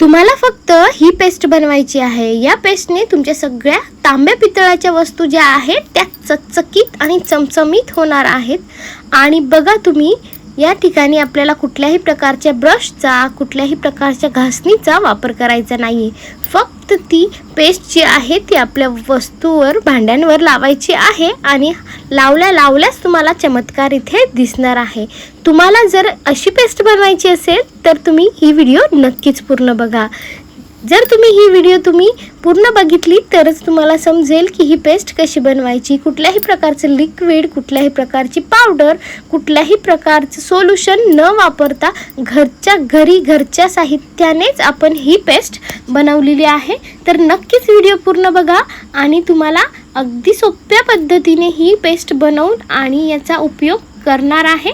तुम्हाला फक्त ही पेस्ट बनवायची आहे. या पेस्टने तुमच्या सगळ्या तांब्या पितळाच्या वस्तू ज्या आहेत त्या चकचकीत आणि चमचमीत होणार आहेत. आणि बघा तुम्ही या ठिकाणी आपल्याला कुठल्याही प्रकारच्या ब्रशचा कुठल्याही प्रकारच्या घासणीचा वापर करायचा नाही फक्त ती पेस्ट जी आहे ती आपल्या वस्तूवर भांड्यांवर लावायची आहे आणि लावल्या लावल्याच तुम्हाला चमत्कार इथे दिसणार आहे. तुम्हाला जर अशी पेस्ट बनवायची असेल तर तुम्ही ही व्हिडिओ नक्कीच पूर्ण बघा. जर तुम्ही ही व्हिडिओ तुम्ही पूर्ण बघितली तरच तुम्हाला समजेल की ही पेस्ट कशी बनवायची. कुठल्याही प्रकारचं लिक्विड कुठल्याही प्रकारची पावडर कुठल्याही प्रकारचं सोल्युशन न वापरता घरच्या घरी घरच्या साहित्यानेच आपण ही पेस्ट बनवलेली आहे. तर नक्कीच व्हिडिओ पूर्ण बघा आणि तुम्हाला अगदी सोप्या पद्धतीने ही पेस्ट बनवून आणि याचा उपयोग करणार आहे.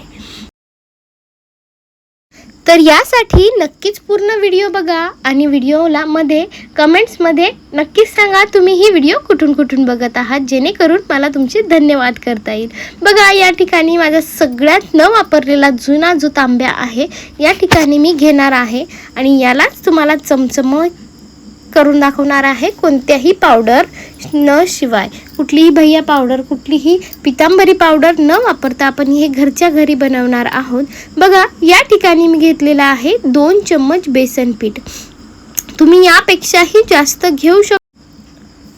तर यासाठी नक्कीच पूर्ण व्हिडिओ बघा आणि व्हिडिओला मध्ये कमेंट्समध्ये नक्कीच सांगा तुम्ही ही व्हिडिओ कुठून कुठून बघत आहात जेणेकरून मला तुमचे धन्यवाद करता येईल. बघा या ठिकाणी माझा सगळ्यात न वापरलेला जुना जो तांब्या आहे या ठिकाणी मी घेणार आहे आणि यालाच तुम्हाला चमचम करून दाखवणार आहे कोणत्याही पावडर न शिवाय. कुठलीही भैया पावडर कुठलीही पितांबरी पावडर न वापरता आपण हे घरच्या घरी बनवणार आहोत. बघा या ठिकाणी मी घेतलेला आहे दोन चम्मच बेसन पीठ. तुम्ही यापेक्षाही जास्त घेऊ शक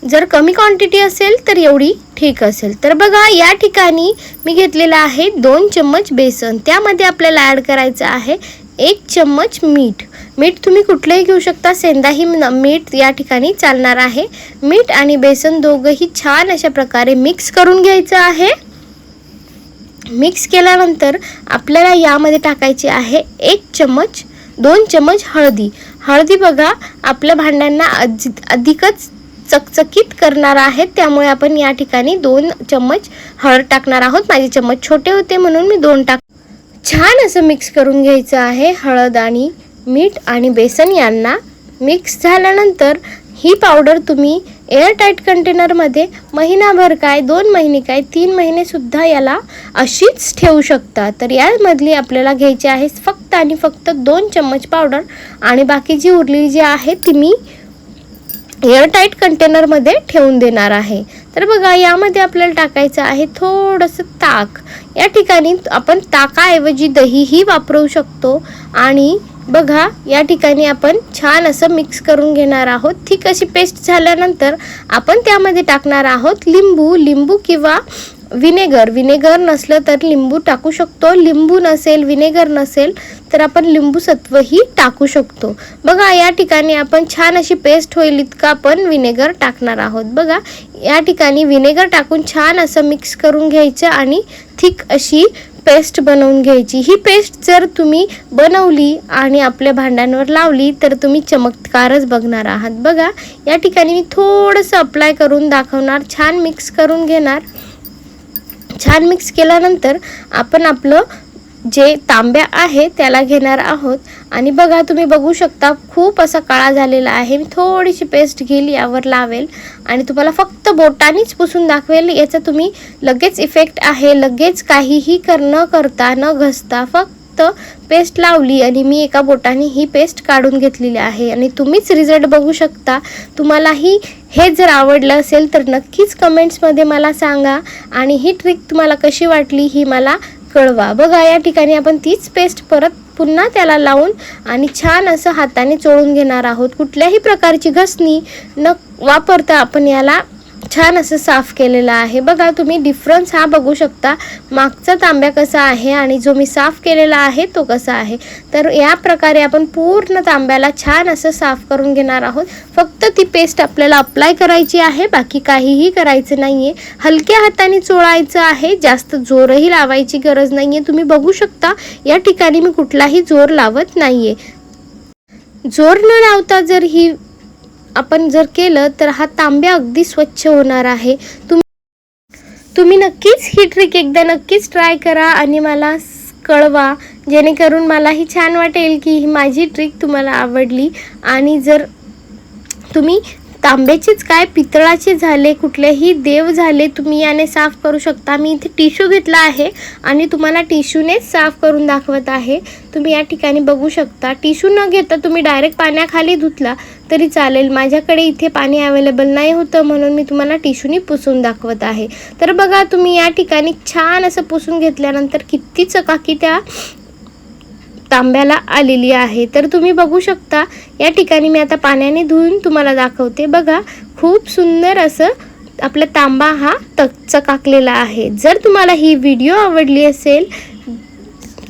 जर कमी क्वांटिटी असेल तर एवढी ठीक असेल. तर बघा या ठिकाणी मी घेतलेलं आहे दोन चम्मच बेसन. त्यामध्ये आपल्याला ॲड करायचं आहे एक चम्मच मीठ. मीठ तुम्ही कुठलंही घेऊ शकता. सेंदाही न- मीठ या ठिकाणी चालणार आहे. मीठ आणि बेसन दोघंही छान अशा प्रकारे मिक्स करून घ्यायचं आहे. मिक्स केल्यानंतर आपल्याला यामध्ये टाकायची आहे एक चम्मच दोन चम्मच हळदी. हळदी बघा आपल्या भांड्यांना अधि अधिकच चकचकीत करणार आहेत त्यामुळे आपण या ठिकाणी दोन चम्मच हळद टाकणार आहोत. माझे चम्मच छोटे होते म्हणून मी दोन टाक छान असं मिक्स करून घ्यायचं आहे हळद आणि मीठ आणि बेसन यांना. मिक्स झाल्यानंतर ही पावडर तुम्ही एअरटाईट कंटेनरमध्ये महिनाभर काय दोन महिने काय तीन महिनेसुद्धा याला अशीच ठेवू शकता. तर यामधली आपल्याला घ्यायची आहे फक्त आणि फक्त दोन चम्मच पावडर आणि बाकी जी उरलेली जी आहे ती मी एअरटाईट कंटेनरमध्ये ठेवून देणार आहे. तर बघा यामध्ये आपल्याला टाकायचं आहे थोडंसं ताक. या ठिकाणी आपण ताकाऐवजी दहीही वापरू शकतो. आणि बघा या ठिकाणी आपण छान असं मिक्स करून घेणार आहोत. ठीक अशी पेस्ट झाल्यानंतर आपण त्यामध्ये टाकणार आहोत लिंबू. लिंबू किंवा विनेगर. विनेगर नसलं तर लिंबू टाकू शकतो. लिंबू नसेल विनेगर नसेल तर आपण लिंबूसत्वही टाकू शकतो. बघा या ठिकाणी आपण छान अशी पेस्ट होईल इतका आपण विनेगर टाकणार आहोत. बघा या ठिकाणी विनेगर टाकून छान असं मिक्स करून घ्यायचं आणि थिक अशी पेस्ट बनवून घ्यायची. ही पेस्ट जर तुम्ही बनवली आणि आपल्या भांड्यांवर लावली तर तुम्ही चमत्कारच बघणार आहात. बघा या ठिकाणी मी थोडंसं अप्लाय करून दाखवणार छान मिक्स करून घेणार. छान मिक्स केल्यानंतर आपण आपलं जे तांब्या आहे त्याला घेणार आहोत. आणि बघा तुम्ही बघू शकता खूप असा काळा झालेला आहे. मी थोडीशी पेस्ट घेईल यावर लावेल. आणि तुम्हाला फक्त बोटानेच पुसून दाखवेल. याचा तुम्ही लगेच इफेक्ट आहे. लगेच काहीही कर न करता न घसता फक्त पेस्ट लावली आणि मी एका बोटाने ही पेस्ट काढून घेतलेली आहे. आणि तुम्हीच रिझल्ट बघू शकता. तुम्हालाही हे जर आवडलं असेल तर नक्कीच कमेंट्समध्ये मला सांगा. आणि ही ट्रिक तुम्हाला कशी वाटली ही मला कळवा. बघा या ठिकाणी आपण तीच पेस्ट परत पुन्हा त्याला लावून आणि छान असं हाताने चोळून घेणार आहोत. कुठल्याही प्रकारची घसणी न वापरता आपण याला छान असं साफ केलेलं आहे. बघा तुम्ही डिफरन्स हा बघू शकता. मागचा तांब्या कसा आहे आणि जो मी साफ केलेला आहे तो कसा आहे. तर या प्रकारे आपण पूर्ण तांब्याला छान असं साफ करून घेणार आहोत. फक्त ती पेस्ट आपल्याला अप्लाय करायची आहे बाकी काहीही करायचं नाही आहे हलक्या हाताने चोळायचं आहे जास्त जोरही लावायची गरज नाही आहे तुम्ही बघू शकता या ठिकाणी मी कुठलाही जोर लावत नाही आहे जोर न लावता जर ही आपण जर केलं तर हा तांब्या अगदी स्वच्छ होणार आहे. तुम्ही तुम्ही नक्कीच ही ट्रिक एकदा नक्कीच ट्राय करा आणि मला कळवा जेणेकरून मलाही छान वाटेल की ही माझी ट्रिक तुम्हाला आवडली. आणि जर तुम्ही तांब्याचेच काय पितळाचे झाले कुठलेही देव झाले तुम्ही याने साफ करू शकता. मी इथे टिश्यू घेतला आहे आणि तुम्हाला टिश्यूनेच साफ करून दाखवत आहे. तुम्ही या ठिकाणी बघू शकता. टिश्यू न घेता तुम्ही डायरेक्ट पाण्याखाली धुतला तरी चालेल. माझ्याकडे इथे पाणी अवेलेबल नाही होतं म्हणून मी तुम्हाला टिश्यूनी पुसून दाखवत आहे. तर बघा तुम्ही या ठिकाणी छान असं पुसून घेतल्यानंतर किती चकाकी त्या तांब्याला आलेली आहे. तर तुम्ही बघू शकता या ठिकाणी मी आता पाण्याने धुवून तुम्हाला दाखवते. बघा खूप सुंदर असं आपला तांबा हा तक चकाकलेला आहे. जर तुम्हाला ही व्हिडिओ आवडली असेल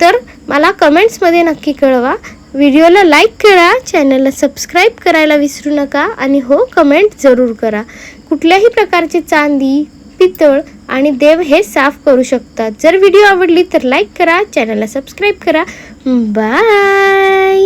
तर मला कमेंट्समध्ये नक्की कळवा. व्हिडिओला लाईक करा चॅनलला सबस्क्राईब करायला विसरू नका आणि हो कमेंट जरूर करा. कुठल्याही प्रकारचे चांदी पितळ आणि देव हे साफ करू शकतात. जर व्हिडिओ आवडली तर लाईक करा चॅनलला सबस्क्राईब करा. बाय!